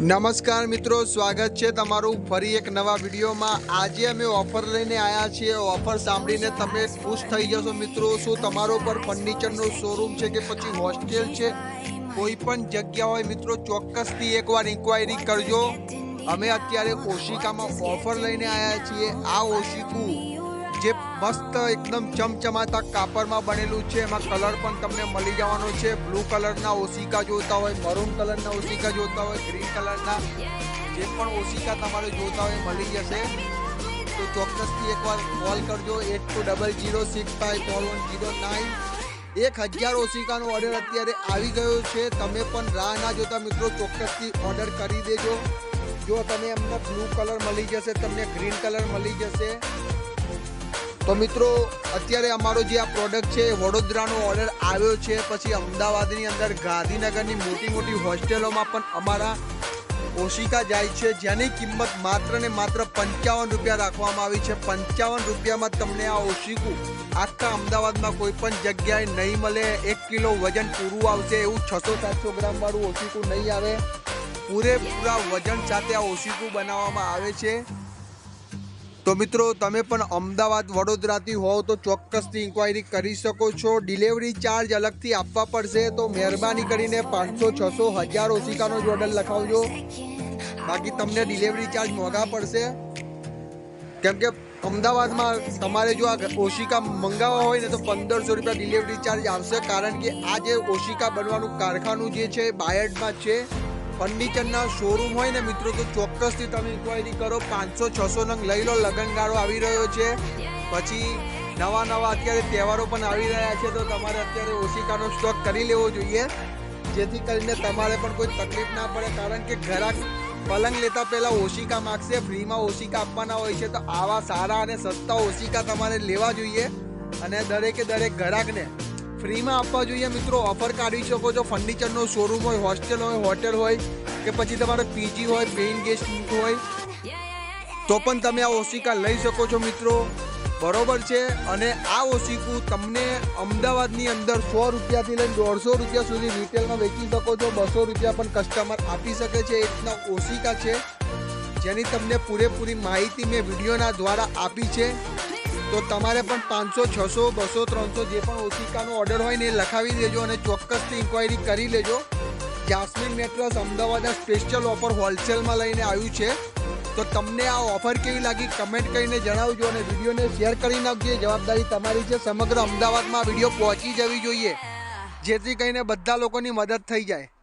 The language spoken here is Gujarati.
નમસ્કાર મિત્રો, સ્વાગત છે તમારું ફરી એક નવા વિડીયોમાં. આજે અમે ઓફર લઈને આવ્યા છીએ. ઓફર સાંભળીને તમે ખુશ થઈ જશો મિત્રો. શું તમારો પર ફર્નિચરનો શોરૂમ છે કે પછી હોસ્ટેલ છે? કોઈ પણ જગ્યા હોય મિત્રો, ચોક્કસથી એકવાર ઇન્ક્વાયરી કરજો. અમે અત્યારે ઓશિકામાં ઓફર લઈને આવ્યા છીએ. આ ઓશિકું જે મસ્ત એકદમ ચમચમાતા કાપડમાં બનેલું છે. એમાં કલર પણ તમને મળી જવાનો છે. બ્લુ કલરના ઓશિકા જોતા હોય, મરૂન કલરના ઓશિકા જોતા હોય, ગ્રીન કલરના જે પણ ઓશિકા તમારે જોતા હોય મળી જશે. તો ચોક્કસથી એકવાર કોલ કરજો. Eight two double zero six five four one zero nine. એક હજાર ઓશિકાનો ઓર્ડર અત્યારે આવી ગયો છે. તમે પણ રાહ ના જોતા મિત્રો, ચોક્કસથી ઓર્ડર કરી દેજો. જો તમે એમને બ્લુ કલર મળી જશે, તમને ગ્રીન કલર મળી જશે. તો મિત્રો, અત્યારે અમારો જે આ પ્રોડક્ટ છે, વડોદરાનો ઓર્ડર આવ્યો છે. પછી અમદાવાદની અંદર ગાંધીનગરની મોટી મોટી હોસ્ટેલોમાં પણ અમારા ઓશિકા જાય છે, જેની કિંમત માત્ર ને માત્ર પંચાવન રૂપિયા રાખવામાં આવી છે. પંચાવન રૂપિયામાં તમને આ ઓશિકું આખા અમદાવાદમાં કોઈ પણ જગ્યાએ નહીં મળે. એક કિલો વજન પૂરું આવશે એવું છસો સાતસો ગ્રામ વાળું ઓશિકું નહીં આવે. પૂરેપૂરા વજન સાથે આ ઓશિકું બનાવવામાં આવે છે. તો મિત્રો, તમે પણ અમદાવાદ વડોદરાથી હોવ તો ચોક્કસથી ઇન્ક્વાયરી કરી શકો છો. ડિલિવરી ચાર્જ અલગથી આપવા પડશે. તો મહેરબાની કરીને પાંચસો, છસો, હજાર ઓશિકાનો જ ઓર્ડર લખાવજો. બાકી તમને ડિલિવરી ચાર્જ મોંઘા પડશે. કેમ કે અમદાવાદમાં તમારે જો આ ઓશિકા મંગાવવા હોય ને તો પંદરસો રૂપિયા ડિલિવરી ચાર્જ આવશે. કારણ કે આ જે ઓશિકા બનવાનું કારખાનું જે છે બાયડમાં છે. ફર્નિચરના શોરૂમ હોય ને મિત્રો, તો ચોક્કસથી તમે ઇન્ક્વાયરી કરો. પાંચસો, છસો નંગ લઈ લો. લગનગાળો આવી રહ્યો છે. પછી નવા નવા અત્યારે તહેવારો પણ આવી રહ્યા છે, તો તમારે અત્યારે ઓશિકાનો સ્ટોક કરી લેવો જોઈએ. જેથી કરીને તમારે પણ કોઈ તકલીફ ના પડે, કારણ કે ઘરાક પલંગ લેતા પહેલા ઓશિકા માગશે, ફ્રીમાં ઓશિકા આપવાના હોય છે, તો આવા સારા અને સસ્તા ઓશિકા તમારે લેવા જોઈએ. અને દરેકે દરેક ઘરાકને ફ્રીમાં આપવા જોઈએ મિત્રો ઓફર કાઢી શકો છો. ફર્નિચરનો શોરૂમ હોય હોસ્ટેલ હોય હોટેલ હોય, કે પછી તમારે પીજી હોય પેઇન ગેસ્ટ હોય. તો પણ તમે આ ઓશિકા લઈ શકો છો મિત્રો. બરોબર છે? અને આ ઓશિકું તમને અમદાવાદની અંદર સો રૂપિયાથી લઈને દોઢસો રૂપિયા સુધી રિટેલમાં વેચી શકો છો. બસો રૂપિયા પણ કસ્ટમર આપી શકે છે. એ રીતના ઓશિકા છે. જેની તમને પૂરેપૂરી માહિતી મેં વિડીયોના દ્વારા આપી છે. તો તમારે પણ પાંચસો, છસો, બસો, ત્રણસો જે પણ ઓશિકાનો ઓર્ડર હોય ને એ લખાવી દેજો અને ચોક્કસથી ઇન્ક્વાયરી કરી લેજો. જાસ્મિન મેટ્રસ અમદાવાદના સ્પેશિયલ ઓફર હોલસેલમાં લઈને આવ્યું છે. તો તમને આ ઓફર કેવી લાગી કમેન્ટ કરીને જણાવજો અને વિડીયોને શેર કરી નાખજો. જવાબદારી તમારી છે. સમગ્ર અમદાવાદમાં વીડિયો પહોંચી જવી જોઈએ. જેથી કરીને બધા લોકોની મદદ થઈ જાય.